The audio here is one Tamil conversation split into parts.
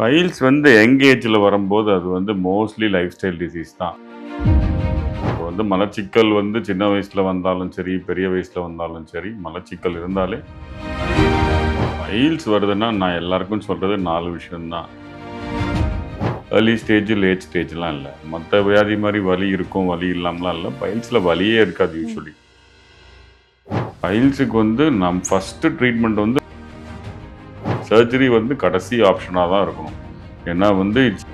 பைல்ஸ் வந்து யங் ஏஜில் வரும்போது அது வந்து மோஸ்ட்லி லைஃப் ஸ்டைல் டிசீஸ் தான். இப்போ வந்து மலச்சிக்கல் வந்து சின்ன வயசில் வந்தாலும் சரி பெரிய வயசில் வந்தாலும் சரி மலச்சிக்கல் இருந்தாலே பைல்ஸ் வருதுன்னா நான் எல்லாருக்கும் சொல்கிறது நாலு விஷயம்தான். ஏர்லி ஸ்டேஜ் லேட் ஸ்டேஜ்லாம் இல்லை. மற்ற வியாதி மாதிரி வலி இருக்கும் வலி இல்லாமலாம் இல்லை. பைல்ஸில் வலியே இருக்காது யூஸ்வலி பைல்ஸுக்கு வந்து நம் ஃபஸ்ட்டு ட்ரீட்மெண்ட் வந்து சர்ஜரி வந்து கடைசி ஆப்ஷனாக தான் இருக்கணும். ஏன்னா வந்து இட்ஸ்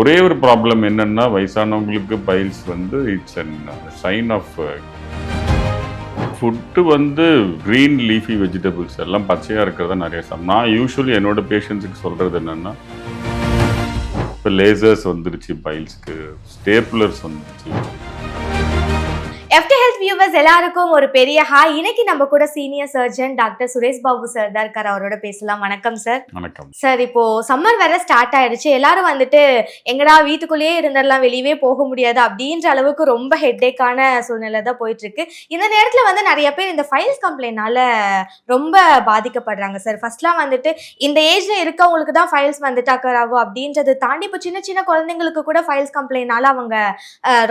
ஒரே ஒரு ப்ராப்ளம் என்னன்னா வயசானவங்களுக்கு பைல்ஸ் வந்து it's an sign of food வந்து க்ரீன் லீஃபி வெஜிடபிள்ஸ் எல்லாம் பச்சையாக இருக்கிறத நிறைய சாப்பிடும் நான் யூஸ்வலி என்னோட பேஷண்ட்ஸுக்கு சொல்கிறது என்னென்னா இப்போ லேசர்ஸ் வந்துருச்சு பைல்ஸ்க்கு ஸ்டேப்லர்ஸ் வந்துருச்சு. எஃப்டி ஹெல்த் வியூவர்ஸ் எல்லாருக்கும் ஒரு பெரிய ஹாய் இன்னைக்கு நம்ம கூட senior surgeon doctor Suresh Babu sir தான் இருக்கார். அவரோட பேசலாம். வணக்கம் சார் வணக்கம். சார் இப்போ சம்மர் வேற ஸ்டார்ட் ஆயிடுச்சு. எல்லாரும் வந்துட்டு எங்கடா வீட்டுக்குள்ளேயே இருந்துடலாம் வெளியவே போக முடியாது அப்படின்ற அளவுக்கு ரொம்ப ஹெட்டேக்கான சூழ்நிலை தான் போயிட்டு இருக்கு. இந்த நேரத்துல வந்து நிறைய பேர் இந்த ஃபைல்ஸ் கம்ப்ளைண்ட்னால ரொம்ப பாதிக்கப்படுறாங்க சார் ஃபர்ஸ்ட்லாம் வந்துட்டு இந்த ஏஜ்ல இருக்கவங்களுக்கு தான் ஃபைல்ஸ் வந்துட்டு அக்கர் ஆகும் அப்படின்றத தாண்டி இப்போ சின்ன சின்ன குழந்தைங்களுக்கு கூட ஃபைல்ஸ் கம்ப்ளைண்ட்னால அவங்க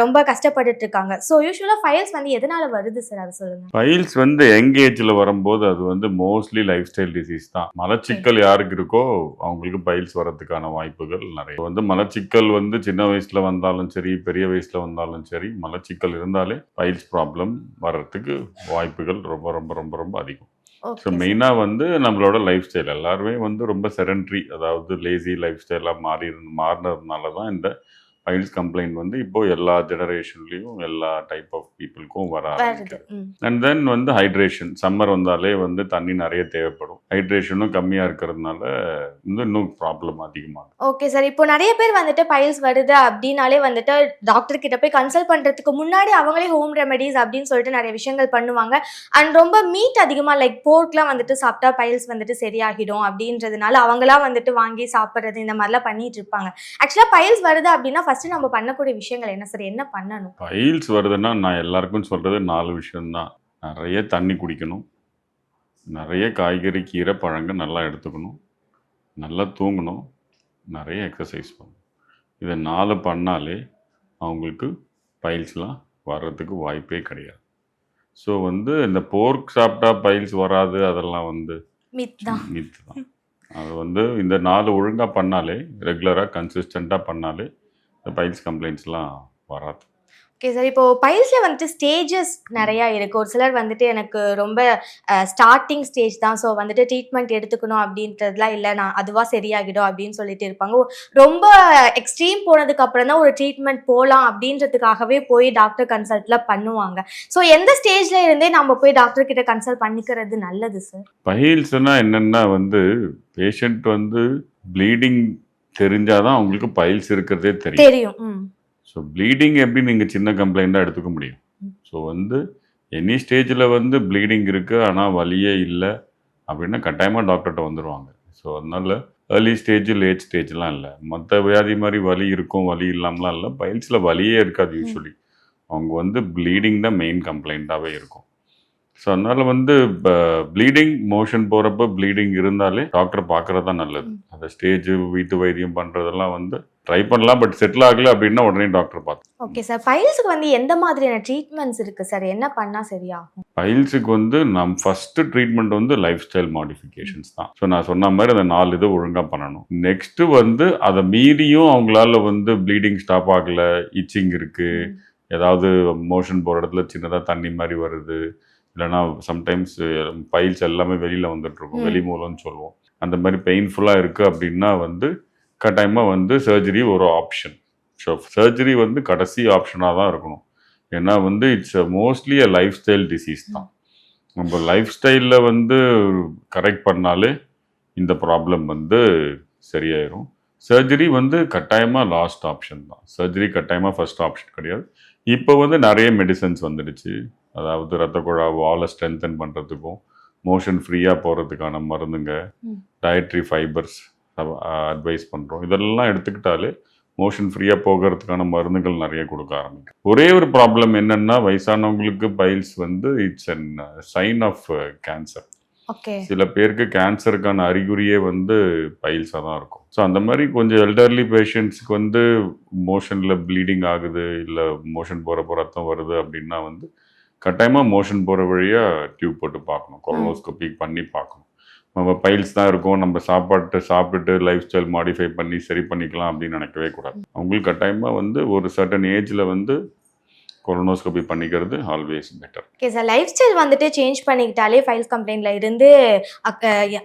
ரொம்ப கஷ்டப்பட்டுட்டு இருக்காங்க. ஸோ யூஸ்வலா ஃபைல்ஸ் வந்து எதனால வருது சார் அதை சொல்லுங்க. பைல்ஸ் வந்து யங் ஏஜில் வரும்போது அது வந்து மோஸ்ட்லி லைஃப் ஸ்டைல் டிசீஸ் தான். மலச்சிக்கல் யாருக்கு இருக்கோ அவங்களுக்கு பைல்ஸ் வரதுக்கான வாய்ப்புகள் நிறைய. வந்து மலச்சிக்கல் வந்து சின்ன வயசுல வந்தாலும் சரி பெரிய வயசுல வந்தாலும் சரி மலச்சிக்கல் இருந்தாலே பைல்ஸ் ப்ராப்ளம் வர்றதுக்கு வாய்ப்புகள் ரொம்ப ரொம்ப ரொம்ப ரொம்ப அதிகம். ஸோ மெயினாக வந்து நம்மளோட லைஃப் ஸ்டைல் எல்லாருமே வந்து ரொம்ப செரண்ட்ரி அதாவது லேசி லைஃப் ஸ்டைலாக மாறி மாறினதுனால தான் இந்த பைல்ஸ் கம்ப்ளைண்ட் வந்து இப்போ எல்லா ஜெனரேஷன்லேயும் எல்லா டைப் ஆஃப் பீப்புளுக்கும் வர ஆரம்பிக்குது. அண்ட் தென் வந்து ஹைட்ரேஷன் சம்மர் வந்தாலே வந்து தண்ணி நிறைய தேவைப்படும். ஹைட்ரேஷனும் கம்மியாக இருக்கிறதுனால வந்து இன்னும் ப்ராப்ளம் அதிகமாகும் ஓகே சார் இப்போ நிறைய பேர் வந்துட்டு பைல்ஸ் வருது அப்படின்னாலே வந்துட்டு டாக்டர் கிட்ட போய் கன்சல்ட் பண்றதுக்கு முன்னாடி அவங்களே ஹோம் ரெமெடிஸ் அப்படின்னு சொல்லிட்டு நிறைய விஷயங்கள் பண்ணுவாங்க. அண்ட் ரொம்ப மீட் அதிகமா லைக் போர்க்லாம் வந்துட்டு சாப்பிட்டா பைல்ஸ் வந்துட்டு சரியாகிடும் அப்படின்றதுனால அவங்களா வந்துட்டு வாங்கி சாப்பிட்றது இந்த மாதிரிலாம் பண்ணிட்டு இருப்பாங்க. ஆக்சுவலா பைல்ஸ் வருது அப்படின்னா ஃபர்ஸ்ட் நம்ம பண்ணக்கூடிய விஷயங்கள் என்ன? சார் என்ன பண்ணணும்? பைல்ஸ் வருதுன்னா நான் எல்லாருக்கும் சொல்கிறது நாலு விஷயம்தான். நிறைய தண்ணி குடிக்கணும். நிறைய காய்கறி கீரை பழங்கள் நல்லா எடுத்துக்கணும். நல்லா தூங்கணும். நிறைய எக்ஸசைஸ் பண்ணணும். இதை நாலு பண்ணாலே அவங்களுக்கு பைல்ஸ்லாம் வர்றதுக்கு வாய்ப்பே கிடையாது. ஸோ வந்து இந்த போர்க் சாப்பிட்டா பைல்ஸ் வராது அதெல்லாம் வந்து மித்து தான். அது வந்து இந்த நாலு ஒழுங்காக பண்ணாலே ரெகுலராக கன்சிஸ்டண்ட்டாக பண்ணாலே இந்த பைல்ஸ் கம்ப்ளைண்ட்ஸ்லாம் வராது. ஓகே சார் இப்போ பைல்ஸ்ல வந்துட்டு ஸ்டேஜஸ் நிறைய இருக்கு. ஒரு சிலர் வந்துட்டு எனக்கு ரொம்ப ஸ்டார்டிங் ஸ்டேஜ் தான். ஸோ வந்துட்டு ட்ரீட்மெண்ட் எடுத்துக்கணும் அப்படின்றதுலாம் இல்லை. நான் அதுவா சரியாகிடும் அப்படின்னு சொல்லிட்டு இருப்பாங்க. ரொம்ப எக்ஸ்ட்ரீம் போனதுக்கு அப்புறம் தான் ஒரு ட்ரீட்மெண்ட் போகலாம் அப்படின்றதுக்காகவே போய் டாக்டர் கன்சல்ட்லாம் பண்ணுவாங்க. ஸோ எந்த ஸ்டேஜ்ல இருந்தே நம்ம போய் டாக்டர் கிட்ட கன்சல்ட் பண்ணிக்கிறது நல்லது சார் பைல்ஸ்னா என்னென்னா வந்து பேஷண்ட் வந்து ப்ளீடிங் தெரிஞ்சாதான் அவங்களுக்கு பைல்ஸ் இருக்கிறதே தெரியும். தெரியும் ஸோ ப்ளீடிங் எப்படி நீங்கள் சின்ன கம்ப்ளைண்ட்டாக எடுத்துக்க முடியும்? ஸோ வந்து எனி ஸ்டேஜில் வந்து ப்ளீடிங் இருக்குது ஆனால் வலியே இல்லை அப்படின்னா கட்டாயமாக டாக்டர்கிட்ட வந்துடுவாங்க ஸோ அதனால ஏர்லி ஸ்டேஜ் லேட் ஸ்டேஜ்லாம் இல்லை. மற்ற வியாதி மாதிரி வலி இருக்கும் வலி இல்லாமலாம் இல்லை. பைல்ஸில் வலியே இருக்காது யூஸ்வலி அவங்க வந்து ப்ளீடிங் தான் மெயின் கம்ப்ளைண்ட்டாகவே இருக்கும். ஸோ அதனால வந்து இப்போ ப்ளீடிங் மோஷன் போகிறப்ப ப்ளீடிங் இருந்தாலே டாக்டர் பார்க்குறது தான் நல்லது. அந்த ஸ்டேஜ் வீட்டு வைத்தியம் பண்ணுறதெல்லாம் வந்து ட்ரை பண்ணலாம் பட் செட்டில் ஆகல அப்படின்னா உடனே டாக்டர் பார்த்து. ஓகே சார் பைல்ஸுக்கு வந்து எந்த மாதிரியான ட்ரீட்மெண்ட்ஸ் இருக்கு சார் என்ன பண்ணா சரியாகும்? பைல்ஸுக்கு வந்து நம் ஃபஸ்ட்டு ட்ரீட்மெண்ட் வந்து லைஃப் ஸ்டைல் மாடிஃபிகேஷன்ஸ் தான். ஸோ நான் சொன்ன மாதிரி அந்த நாலு இதை ஒழுங்காக பண்ணணும். நெக்ஸ்ட்டு வந்து அதை மீறியும் அவங்களால வந்து ப்ளீடிங் ஸ்டாப் ஆகலை இச்சிங் இருக்குது ஏதாவது மோஷன் போகிற இடத்துல சின்னதாக தண்ணி மாதிரி வருது. இல்லைன்னா சம்டைம்ஸ் பைல்ஸ் எல்லாமே வெளியில் வந்துட்டு இருக்கும் ம். வெளி மூலம்னு சொல்லுவோம் அந்த மாதிரி பெயின்ஃபுல்லாக இருக்குது அப்படின்னா வந்து கட்டாயமாக வந்து சர்ஜரி ஒரு ஆப்ஷன் ஸோ சர்ஜரி வந்து கடைசி ஆப்ஷனாக தான் இருக்கணும். ஏன்னா வந்து it's mostly a lifestyle disease தான். நம்ம லைஃப் ஸ்டைலில் வந்து கரெக்ட் பண்ணாலே இந்த ப்ராப்ளம் வந்து சரியாயிரும். சர்ஜரி வந்து கட்டாயமாக லாஸ்ட் ஆப்ஷன் தான். சர்ஜரி கட்டாயமாக ஃபர்ஸ்ட் ஆப்ஷன் கிடையாது. இப்போ வந்து நிறைய மெடிசன்ஸ் வந்துடுச்சு. அதாவது ரத்த குழா வாலை ஸ்ட்ரென்தன் பண்ணுறதுக்கும் மோஷன் ஃப்ரீயாக போகிறதுக்கான மருந்துங்க. டயட்ரி ஃபைபர்ஸ் அட்வைஸ் பண்ணுறோம் இதெல்லாம் எடுத்துக்கிட்டாலே மோஷன் ஃப்ரீயாக போகிறதுக்கான மருந்துகள் நிறைய கொடுக்க ஆரம்பிக்கும் ஒரே ஒரு ப்ராப்ளம் என்னன்னா வயசானவங்களுக்கு பைல்ஸ் வந்து it's an sign of cancer சில பேருக்கு கேன்சருக்கான அறிகுறியே வந்து பைல்ஸாக தான் இருக்கும். ஸோ அந்த மாதிரி கொஞ்சம் எல்டர்லி பேஷண்ட்ஸ்க்கு வந்து மோஷனில் ப்ளீடிங் ஆகுது இல்லை மோஷன் போகிறப்போ ரத்தம் வருது அப்படின்னா வந்து கட்டாயமாக மோஷன் போகிற வழியாக டியூப் போட்டு பார்க்கணும். கொலனோஸ்கோபி பண்ணி பார்க்கணும். நம்ம பைல்ஸ் தான் இருக்கும். நம்ம சாப்பாட்டு சாப்பிட்டுட்டு லைஃப் ஸ்டைல் மாடிஃபை பண்ணி சரி பண்ணிக்கலாம் அப்படின்னு நினைக்கவே கூடாது. அவங்களுக்கு கட்டாயமாக வந்து ஒரு சர்டன் ஏஜில் வந்து கொலனோஸ்கோபி பண்ணிக்கிறது always better. Okay sir lifestyle வந்துட்டு சேஞ்ச் பண்ணிக்கிட்டாலே ஃபைல்ஸ் கம்ப்ளைண்ட்ல இருந்து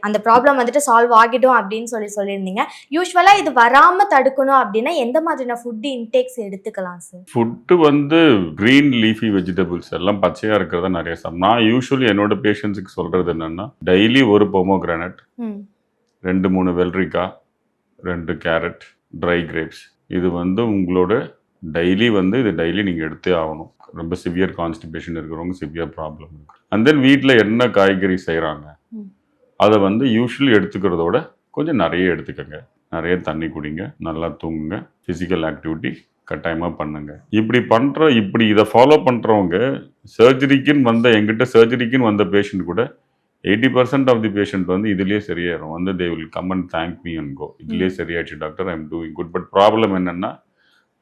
அந்த ப்ராப்ளம் வந்துட்டு சால்வ் ஆகிடும் அப்படின்னு சொல்லி சொல்லியிருந்தீங்க. யூஸ்வலா இது வராம தடுக்கணும் அப்படின்னா எந்த மாதிரியான ஃபுட் இன்டேக்ஸ் எடுத்துக்கலாம் சார் ஃபுட்டு வந்து க்ரீன் லீஃபி வெஜிடபிள்ஸ் எல்லாம் பச்சையாக இருக்கிறத நிறைய சாப்பிடும் நான் யூஸ்வலி என்னோட பேஷண்ட்ஸுக்கு சொல்கிறது என்னென்னா டெய்லி ஒரு பொமோகிரானட் ரெண்டு மூணு வெள்ளரிக்காய் ரெண்டு கேரட் ட்ரை கிரேப்ஸ் இது வந்து உங்களோட டெய்லி வந்து இது டெய்லி நீங்கள் எடுத்தே ஆகணும். ரொம்ப சிவியர் கான்ஸ்டிபேஷன் இருக்கிறவங்க சிவியர் ப்ராப்ளம் இருக்கு. அண்ட் தென் வீட்டில் என்ன காய்கறி செய்கிறாங்க. அதை வந்து யூஸ்வலி எடுத்துக்கிறதோட கொஞ்சம் நிறைய எடுத்துக்கங்க. நிறைய தண்ணி குடிங்க. நல்லா தூங்குங்க. ஃபிசிக்கல் ஆக்டிவிட்டி கட்டாயமாக பண்ணுங்க. இப்படி பண்ணுற இப்படி இதை ஃபாலோ பண்ணுறவங்க சர்ஜரிக்குன்னு வந்த எங்கிட்ட சர்ஜரிக்குன்னு வந்த பேஷண்ட் கூட eighty percent of the patient வந்து இதுலயே சரியாயிரும். வந்து they will come and thank me and go இதுலயே சரியாயிடுச்சு doctor I am doing good but problem என்னன்னா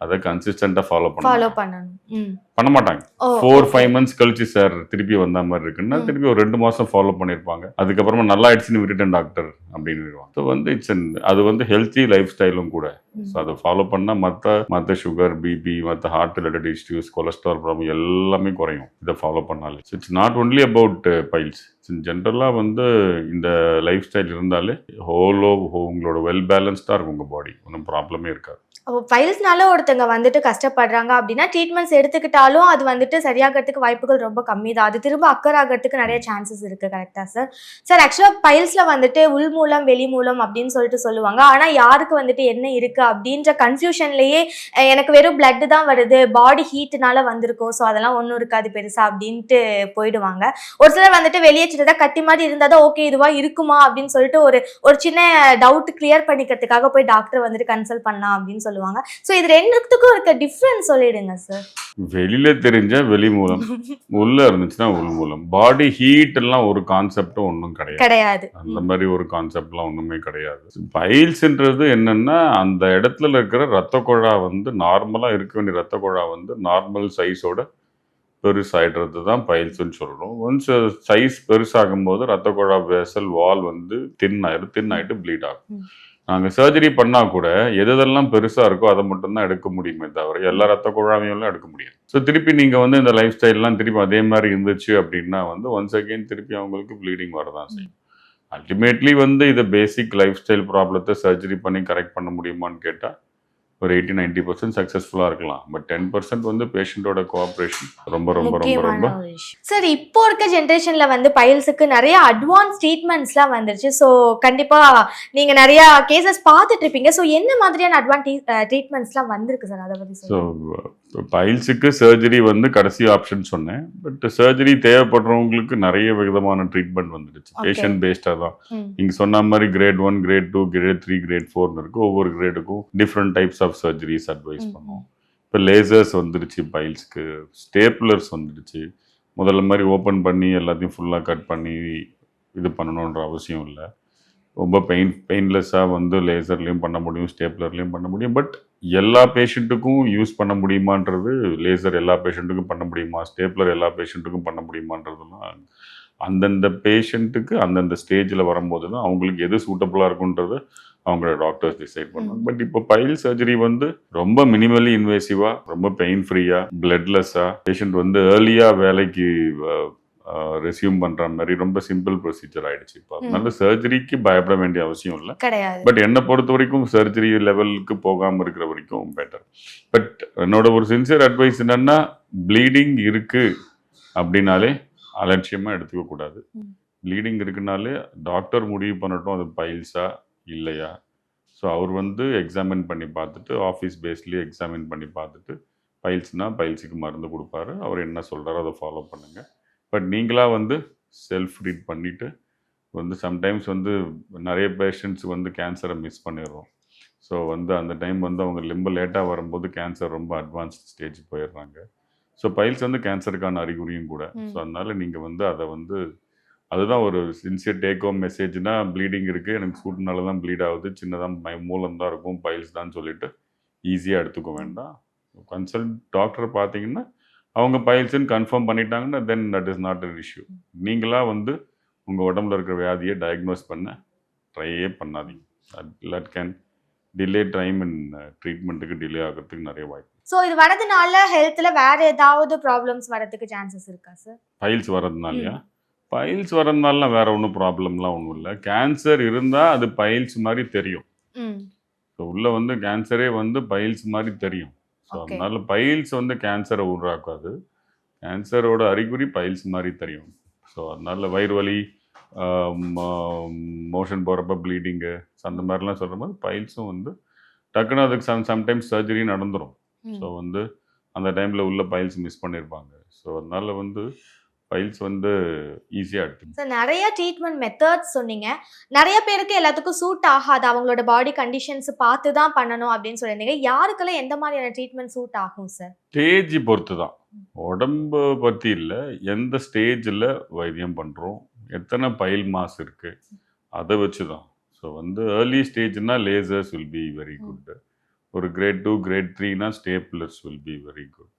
அதை கன்சிஸ்டண்டாக ஃபாலோ ஃபாலோ பண்ண பண்ணணும். பண்ண மாட்டாங்க. ஃபோர் ஃபைவ் மந்த்ஸ் கழிச்சு சார் திருப்பி வந்த மாதிரி இருக்குன்னா. திருப்பி ஒரு ரெண்டு மாசம் ஃபாலோ பண்ணியிருப்பாங்க அதுக்கப்புறமா நல்லா ஆயிடுச்சுன்னு விட்டுட்டேன் டாக்டர் அப்படின்னு ஸோ வந்து இட்ஸ் அது வந்து ஹெல்த்தி லைஃப் ஸ்டைலும் கூட. ஸோ அதை ஃபாலோ பண்ணால் மற்ற மற்ற சுகர் பிபி மற்ற heart related issues cholesterol problem எல்லாமே குறையும். இதை ஃபாலோ பண்ணாலே. It's not only about piles ஜென்ரலாக வந்து இந்த லைஃப் ஸ்டைல் இருந்தாலே ஹோலோ உங்களோட வெல் பேலன்ஸ்டாக இருக்கும் உங்கள் பாடி ஒன்றும் ப்ராப்ளமே இருக்காது. ஃபைல்ஸ்னால ஒருத்தங்க வந்துட்டு கஷ்டப்படுறாங்க அப்படின்னா ட்ரீட்மெண்ட்ஸ் எடுத்துக்கிட்டாலும் அது வந்துட்டு சரியாகிறதுக்கு வாய்ப்புகள் ரொம்ப கம்மி தான் அது திரும்ப அக்கர் ஆகிறதுக்கு நிறைய சான்சஸ் இருக்கு கரெக்டா சார் சார் ஆக்சுவலாக பைல்ஸ்ல வந்துட்டு உள் மூலம் வெளி மூலம் அப்படின்னு சொல்லிட்டு சொல்லுவாங்க. ஆனா யாருக்கு வந்துட்டு என்ன இருக்கு அப்படின்ற கன்ஃபியூஷன்லயே எனக்கு வெறும் பிளட்டு தான் வருது பாடி ஹீட்னால வந்திருக்கும் ஸோ அதெல்லாம் ஒன்றும் இருக்காது பெருசா அப்படின்ட்டு போயிடுவாங்க. ஒரு சிலர் வந்துட்டு வெளியே சின்னதாக கட்டி மாதிரி இருந்தாதான் ஓகே இதுவா இருக்குமா அப்படின்னு சொல்லிட்டு ஒரு ஒரு சின்ன டவுட் கிளியர் பண்ணிக்கிறதுக்காக போய் டாக்டர் வந்துட்டு கன்சல்ட் பண்ணலாம் அப்படின்னு சொல்லுவாங்க. ஸோ இது ரெண்டுத்துக்கும் இருக்க டிஃப்ரென்ஸ் சொல்லிடுங்க சார் வெளியில தெரிஞ்ச வெளி மூலம் உள்ள இருந்துச்சுன்னா உள் மூலம். பாடி ஹீட் எல்லாம் ஒரு கான்செப்டும் ஒன்றும் கிடையாது. கிடையாது. அந்த மாதிரி ஒரு கான்செப்ட்லாம் ஒன்றுமே கிடையாது. பைல்ஸ்ன்றது என்னன்னா அந்த இடத்துல இருக்கிற ரத்த குழா வந்து நார்மலாக இருக்க வேண்டிய ரத்த குழா வந்து நார்மல் சைஸோட பெருசாயிடுறது தான் பைல்ஸ்ன்னு சொல்கிறோம் ஒன்ஸ் சைஸ் பெருசாகும் போது ரத்த குழா வெசல் வால் வந்து தின் ஆயிரும் தின் ஆயிட்டு ப்ளீட் ஆகும். நாங்கள் சர்ஜரி பண்ணால் கூட எது எதெல்லாம் பெருசாக இருக்கோ அதை மட்டும்தான் எடுக்க முடியுமே தவிர எல்லா ரத்த குழாவையும் எல்லாம் எடுக்க முடியாது. ஸோ திருப்பி நீங்கள் வந்து இந்த லைஃப் ஸ்டைல்லாம் திருப்பி அதே மாதிரி இருந்துச்சு அப்படின்னா வந்து ஒன்ஸ் அகெயின் திருப்பி அவங்களுக்கு ப்ளீடிங் வரதான் செய்யும். அல்டிமேட்லி வந்து இதை பேசிக் லைஃப் ஸ்டைல் ப்ராப்ளத்தை சர்ஜரி பண்ணி கரெக்ட் பண்ண முடியுமான்னு கேட்டால் ஒரு எயிட்டி நைன்டி பர்சன்ட் சக்ஸஸ்ஃபுல்லாக இருக்கலாம். பட் டென் பர்சன்ட் வந்து பேஷண்ட்டோட கோஆப்ரேஷன் ரொம்ப ரொம்ப ரொம்ப சார் இப்போ இருக்க ஜென்ரேஷன்ல வந்து பைல்ஸுக்கு நிறைய அட்வான்ஸ் ட்ரீட்மெண்ட்ஸ்லாம் வந்துருச்சு. ஸோ கண்டிப்பா நீங்க நிறைய கேசஸ் பார்த்துட்டு இருப்பீங்க. ஸோ என்ன மாதிரியான அட்வான்ஸ் ட்ரீட்மெண்ட்ஸ்லாம் வந்திருக்கு சார் அதை பத்தி ஸோ சொல்லுங்க பைல்ஸுக்கு சர்ஜரி வந்து கடைசி ஆப்ஷன் சொன்னேன். பட் சர்ஜரி தேவைப்படுறவங்களுக்கு நிறைய விதமான ட்ரீட்மெண்ட் வந்துடுச்சு. பேஷண்ட் பேஸ்டாக தான். நீங்கள் சொன்ன மாதிரி grade one grade two grade three grade ஃபோர்னு இருக்கு. ஒவ்வொரு கிரேடுக்கும் different types of surgeries advice. பண்ணுவோம் இப்போ லேசர்ஸ் வந்துடுச்சு பைல்ஸ்க்கு. ஸ்டேப்லர்ஸ் வந்துடுச்சு. முதல்ல மாதிரி ஓப்பன் பண்ணி எல்லாத்தையும் ஃபுல்லாக கட் பண்ணி இது பண்ணணுன்ற அவசியம் இல்லை. ரொம்ப பெயின் பெயின்லெஸ்ஸாக வந்து லேசர்லேயும் பண்ண முடியும் ஸ்டேப்லர்லேயும் பண்ண முடியும். பட் எல்லா பேஷண்ட்டுக்கும் யூஸ் பண்ண முடியுமான்றது லேசர் எல்லா பேஷண்ட்டுக்கும் பண்ண முடியுமா? ஸ்டேப்லர் எல்லா பேஷண்ட்டுக்கும் பண்ண முடியுமான்றதுலாம் அந்தந்த பேஷண்ட்டுக்கு அந்தந்த ஸ்டேஜில் வரும்போது தான் அவங்களுக்கு எது சூட்டபுளாக இருக்குன்றது அவங்களோட டாக்டர்ஸ் டிசைட் பண்ணுவாங்க. பட் இப்போ பைல் சர்ஜரி வந்து ரொம்ப மினிமலி இன்வேசிவாக ரொம்ப பெயின் ஃப்ரீயாக பிளட்லெஸ்ஸாக பேஷண்ட் வந்து ஏர்லியாக வேலைக்கு ரெசியூம் பண்ணுற மாதிரி ரொம்ப சிம்பிள் ப்ரொசீஜர் ஆயிடுச்சு. இப்போ அதனால சர்ஜரிக்கு பயப்பட வேண்டிய அவசியம் இல்லை. கிடையாது. பட் என்னை பொறுத்த வரைக்கும் சர்ஜரி லெவலுக்கு போகாமல் இருக்கிற வரைக்கும் பெட்டர் பட் என்னோட ஒரு சின்சியர் அட்வைஸ் என்னன்னா ப்ளீடிங் இருக்கு அப்படின்னாலே அலட்சியமாக எடுத்துக்க கூடாது. ப்ளீடிங் இருக்குனாலே டாக்டர் முடிவு பண்ணட்டும் அது பைல்ஸா இல்லையா? ஸோ அவர் வந்து எக்ஸாமின் பண்ணி பார்த்துட்டு ஆஃபீஸ் பேஸ்லேயே எக்ஸாமின் பண்ணி பார்த்துட்டு பைல்ஸ்னா பைல்ஸுக்கு மருந்து கொடுப்பாரு. அவர் என்ன சொல்கிறாரோ அதை ஃபாலோ பண்ணுங்க. பட் நீங்களா வந்து செல்ஃப் ட்ரீட் பண்ணிட்டு வந்து சம்டைம்ஸ் வந்து நிறைய பேஷண்ட்ஸ் வந்து கேன்சரை மிஸ் பண்ணிடுறோம். ஸோ வந்து அந்த டைம் வந்து அவங்க லிம்ப லேட்டாக வரும்போது கேன்சர் ரொம்ப அட்வான்ஸ்ட் ஸ்டேஜ் போயிடுறாங்க. ஸோ பைல்ஸ் வந்து கேன்சருக்கான அறிகுறியும் கூட. ஸோ அதனால நீங்கள் வந்து அதை வந்து அதுதான் ஒரு சின்சியர் டேக் ஹோம் மெசேஜ்னா ப்ளீடிங் இருக்குது எனக்கு சூட்டுனால தான் ப்ளீட் ஆகுது. சின்னதாக மூலம் தான் இருக்கும். பைல்ஸ் தான் சொல்லிட்டு ஈஸியாக எடுத்துக்க வேண்டாம். கன்சல்ட் டாக்டரை பார்த்தீங்கன்னா அவங்க பைல்ஸ்ன்னு கன்ஃபார்ம் பண்ணிட்டாங்கன்னா then that is not an issue நீங்களாக வந்து உங்கள் உடம்புல இருக்கிற வியாதியை டயக்னோஸ் பண்ண ட்ரையே பண்ணாதீங்க. That can delay time in ட்ரீட்மெண்ட்டுக்கு டிலே ஆகிறதுக்கு நிறைய வாய்ப்பு ஸோ இது வரதுனால ஹெல்த்ல வேற ஏதாவது ப்ராப்ளம்ஸ் வரதுக்கு சான்சஸ் இருக்கா சார் பைல்ஸ் வரதுனாலயா பைல்ஸ் வரதுனால வேற ஒன்றும் ப்ராப்ளம்லாம் ஒன்றும் இல்லை. கேன்சர் இருந்தால் அது பைல்ஸ் மாதிரி தெரியும். ஸோ உள்ள வந்து கேன்சரே வந்து பைல்ஸ் மாதிரி தெரியும். ஸோ. அதனால பைல்ஸ் வந்து கேன்சரை உருவாக்காது கேன்சரோட அறிகுறி பைல்ஸ் மாதிரி தெரியும் ஸோ அதனால வயிறு வலி மோஷன் போகிறப்ப ப்ளீடிங்கு அந்த மாதிரிலாம் சொல்கிற மாதிரி பைல்ஸும் வந்து டக்குன்னு அதுக்கு சம் சம்டைம்ஸ் சர்ஜரி நடந்துடும். ஸோ வந்து அந்த டைமில் உள்ள பைல்ஸ் மிஸ் பண்ணியிருப்பாங்க ஸோ அதனால வந்து பைல்ஸ் வந்து ஈஸியாக எடுத்து சார் நிறைய ட்ரீட்மெண்ட் மெத்தட்ஸ் சொன்னீங்க. நிறைய பேருக்கு எல்லாத்துக்கும் சூட் ஆகாது. அவங்களோட பாடி கண்டிஷன்ஸ் பார்த்து தான் பண்ணணும் அப்படின்னு சொல்லியிருந்தீங்க. யாருக்கெல்லாம் எந்த மாதிரியான ட்ரீட்மெண்ட் சூட் ஆகும் சார் ஸ்டேஜ் பொறுத்து தான் உடம்பு பற்றி இல்லை. எந்த ஸ்டேஜில் வைத்தியம் பண்ணுறோம் எத்தனை பைல் மாஸ் இருக்குது அதை வச்சு தான் ஸோ வந்து early ஸ்டேஜ்னா lasers will be very good ஒரு grade two grade த்ரீனா staplers will be very good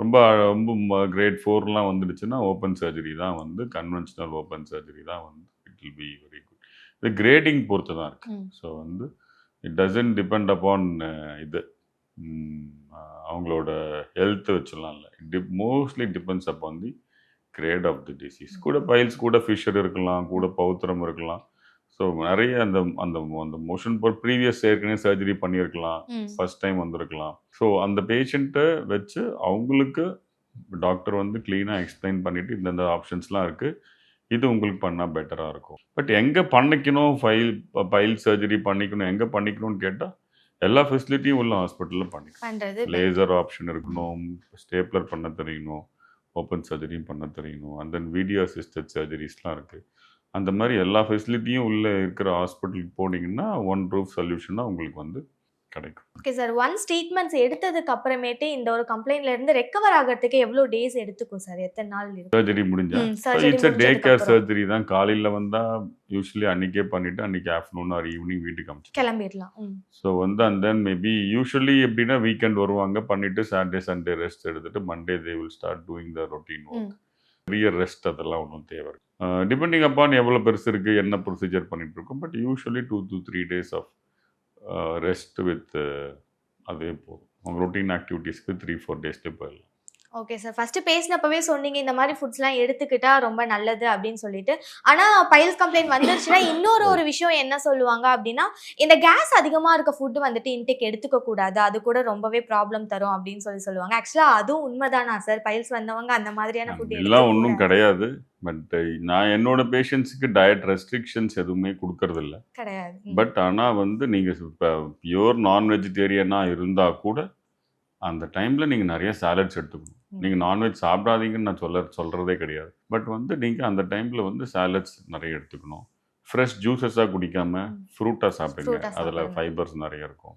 ரொம்ப ரொம்ப கிரேட் ஃபோர்லாம் வந்துடுச்சுன்னா ஓப்பன் சர்ஜரி தான் வந்து கன்வென்ஷனல் ஓப்பன் சர்ஜரி தான் வந்து it will be very good இது கிரேடிங் பொறுத்து தான் இருக்குது. ஸோ வந்து இட் டசன்ட் டிபெண்ட் அப்பான் இது. அவங்களோட ஹெல்த்தை வச்சுலாம் இல்லை. Tip mostly depends upon the grade of the disease கூட பைல்ஸ் கூட ஃபிஷர் இருக்கலாம் கூட பௌத்திரம் இருக்கலாம். ஸோ நிறைய அந்த அந்த அந்த மோஷன் போர் ப்ரீவியஸ் ஏற்கனவே சர்ஜரி பண்ணியிருக்கலாம். ஃபர்ஸ்ட் டைம் வந்திருக்கலாம். ஸோ அந்த பேஷண்ட்டை வச்சு அவங்களுக்கு டாக்டர் வந்து க்ளீனாக எக்ஸ்பிளைன் பண்ணிவிட்டு இந்தந்த ஆப்ஷன்ஸ்லாம் இருக்குது இது உங்களுக்கு பண்ணால் பெட்டராக இருக்கும். பட் எங்கே பண்ணிக்கணும்? ஃபைல் பைல் சர்ஜரி பண்ணிக்கணும். எங்கே பண்ணிக்கணும்னு கேட்டால் எல்லா ஃபெசிலிட்டியும் உள்ள ஹாஸ்பிட்டலில் பண்ணிக்கணும் லேசர் ஆப்ஷன் இருக்கணும் ஸ்டேப்லர் பண்ண தெரியணும் ஓப்பன் சர்ஜரியும் பண்ண தெரியணும். அண்ட் தென் வீடியோ அசிஸ்டட் சர்ஜரிஸ்லாம் இருக்குது அந்த மாதிரி எல்லா ஃபெசிலிட்டியும் உள்ளே இருக்கிற ஹாஸ்பிட்டலுக்கு போனீங்கன்னா ஒன் ரூஃப் சொல்யூஷனாக உங்களுக்கு வந்து கிடைக்கும். ஓகே சார் ஒன்ஸ் ட்ரீட்மெண்ட்ஸ் எடுத்ததுக்கு அப்புறமேட்டு இந்த ஒரு கம்ப்ளைண்ட்ல இருந்து ரெக்கவர் ஆகிறதுக்கு எவ்வளவு டேஸ் எடுத்துக்கும் சார் எத்தனை நாள் சர்ஜரி முடிஞ்சா? It's day care. சர்ஜரி தான். காலையில் வந்தால் யூஸ்வலி அன்றைக்கே பண்ணிவிட்டு அன்றைக்கி ஆஃப்டர்நூன் ஆர் ஈவினிங் வீட்டுக்கு அமிச்சு கிளம்பிடலாம். ஸோ வந்து அண்ட் தென் மேபி யூஸ்வலி எப்படின்னா வீக்கெண்ட் வருவாங்க பண்ணிட்டு சாட்டர்டே சண்டே ரெஸ்ட் எடுத்துட்டு Monday they will start doing the routine work rear பெரிய ரெஸ்ட் அதெல்லாம் ஒன்றும் தேவை டிபெண்டிங் அப்பான் எவ்வளோ பெருசு இருக்குது என்ன ப்ரொசீஜர் பண்ணிகிட்டு இருக்கோம் but usually two two three days of rest with அதே போதும். ரொட்டீன் ஆக்டிவிட்டீஸ்க்கு த்ரீ ஃபோர் டேஸ்லேயே போயிடலாம். ஓகே சார் ஃபர்ஸ்ட் பேசினப்பவே சொன்னீங்க இந்த மாதிரி ஃபுட்ஸ்லாம் எடுத்துக்கிட்டா ரொம்ப நல்லது அப்படின்னு சொல்லிட்டு. ஆனா பைல்ஸ் கம்ப்ளைண்ட் வந்துருச்சுன்னா இன்னொரு ஒரு விஷயம் என்ன சொல்லுவாங்க அப்படின்னா இந்த கேஸ் அதிகமா இருக்க ஃபுட் வந்துட்டு இன்டேக் எடுத்துக்க கூடாது. அது கூட ரொம்பவே ப்ராப்ளம் தரும் அப்படின்னு சொல்லி சொல்லுவாங்க. ஆக்சுவலா அதுவும் உண்மைதானா சார் பைல்ஸ் வந்தவங்க அந்த மாதிரியான ஃபுட் எல்லாம் ஒன்றும் கிடையாது. பட் நான் என்னோட பேஷண்ட்ஸுக்கு டயட் ரெஸ்ட்ரிக்ஷன்ஸ் எதுவுமே கொடுக்கறதில்ல. கிடையாது. ம். பட் ஆனால் வந்து நீங்கள் இப்போ பியூர் நான் வெஜிடேரியனாக இருந்தால் கூட அந்த டைமில் நீங்கள் நிறைய சாலட்ஸ் எடுத்துக்கணும். நீங்கள் நான்வெஜ் சாப்பிடாதீங்கன்னு நான் சொல்ல சொல்கிறதே கிடையாது. பட் வந்து நீங்கள் அந்த டைமில் வந்து சாலட்ஸ் நிறைய எடுத்துக்கணும். ஃப்ரெஷ் ஜூஸஸாக குடிக்காம ம். ஃப்ரூட்டாக சாப்பிடுங்க. அதில். ஃபைபர்ஸ் நிறைய இருக்கும்.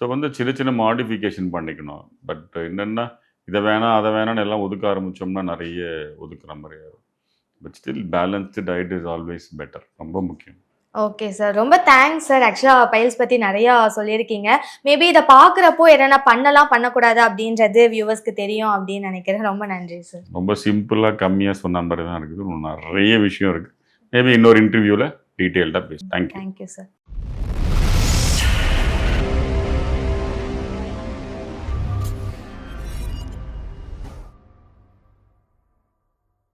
ஸோ வந்து சின்ன சின்ன மாடிஃபிகேஷன் பண்ணிக்கணும். பட் என்னென்னா இதை வேணாம் அதை வேணாம்னு எல்லாம் ஒதுக்க ஆரம்பிச்சோம்னா நிறைய ஒதுக்குற மாதிரி ஆகும் but still balanced diet is always better ரொம்ப முக்கியம். ஓகே சார் ரொம்ப தேங்க்ஸ் சார் ஆக்சுவலாக பைல்ஸ் பற்றி நிறையா சொல்லியிருக்கீங்க. மேபி இதை பார்க்குறப்போ என்னென்ன பண்ணலாம் பண்ணக்கூடாது அப்படின்றது வியூவர்ஸ்க்கு தெரியும் அப்படின்னு நினைக்கிறேன். ரொம்ப நன்றி சார் ரொம்ப சிம்பிளாக கம்மியாக சொன்ன மாதிரி தான் இருக்குது. நிறைய விஷயம் இருக்குது மேபி இன்னொரு இன்டர்வியூவில் டீட்டெயில்டாக பேசும் தேங்க்யூ தேங்க்யூ சார்